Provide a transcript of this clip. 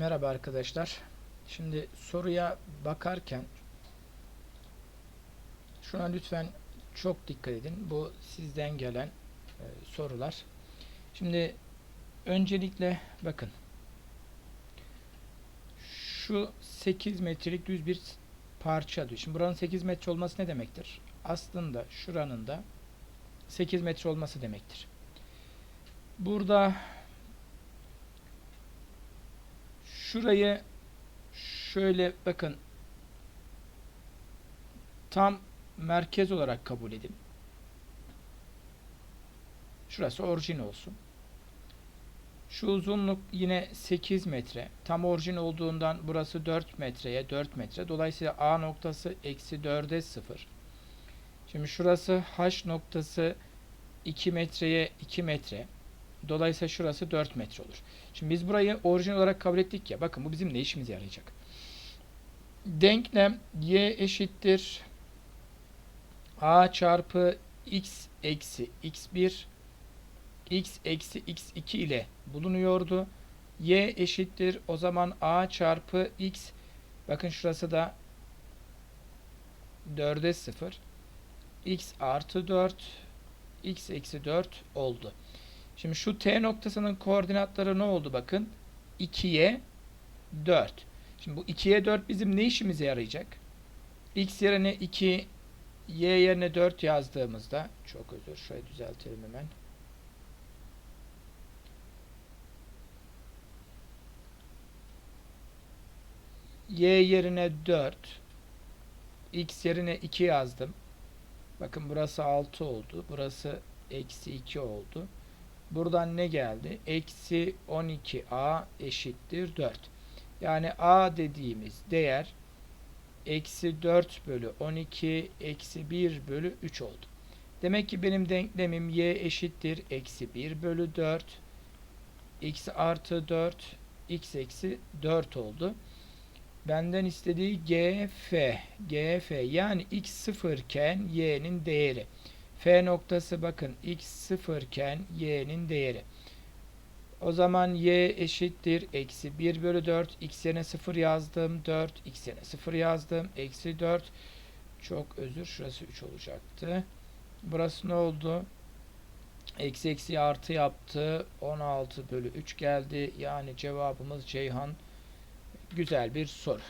Merhaba arkadaşlar. Şimdi soruya bakarken şuna lütfen çok dikkat edin. Bu sizden gelen e, sorular. Şimdi öncelikle bakın. Şu 8 metrelik düz bir parça diyor. Şimdi buranın 8 metre olması ne demektir? Aslında şuranın da 8 metre olması demektir. Burada şurayı şöyle bakın tam merkez olarak kabul edin. Şurası orijin olsun. Şu uzunluk yine 8 metre. Tam orijin olduğundan burası 4 metreye 4 metre. Dolayısıyla A noktası eksi 4'e 0. Şimdi şurası H noktası 2 metreye 2 metre. Dolayısıyla şurası 4 metre olur. Şimdi biz burayı orijin olarak kabul ettik ya. Bakın bu bizim ne işimize yarayacak? Denklem y eşittir a çarpı x eksi x1 x eksi x2 ile bulunuyordu. y eşittir o zaman a çarpı x bakın şurası da 4'e 0 x artı 4 x eksi 4 oldu. Şimdi şu T noktasının koordinatları ne oldu bakın? 2'ye 4. Şimdi bu 2'ye 4 bizim ne işimize yarayacak? X yerine 2, Y yerine 4 yazdığımızda çok özür şurayı düzeltelim hemen. Y yerine 4, X yerine 2 yazdım. Bakın burası 6 oldu. Burası eksi 2 oldu. Buradan ne geldi? Eksi 12a eşittir 4. Yani a dediğimiz değer eksi 4 bölü 12 eksi 1 bölü 3 oldu. Demek ki benim denklemim y eşittir eksi 1 bölü 4 x artı 4 x eksi 4 oldu. Benden istediği gf gf yani x sıfır iken y'nin değeri. F noktası bakın x sıfır iken y'nin değeri. O zaman y eşittir eksi 1 bölü 4 x yerine 0 yazdım 4 x yerine 0 yazdım eksi 4 çok özür şurası 3 olacaktı. Burası ne oldu? Eksi eksi artı yaptı 16 bölü 3 geldi yani cevabımız Ceyhan güzel bir soru.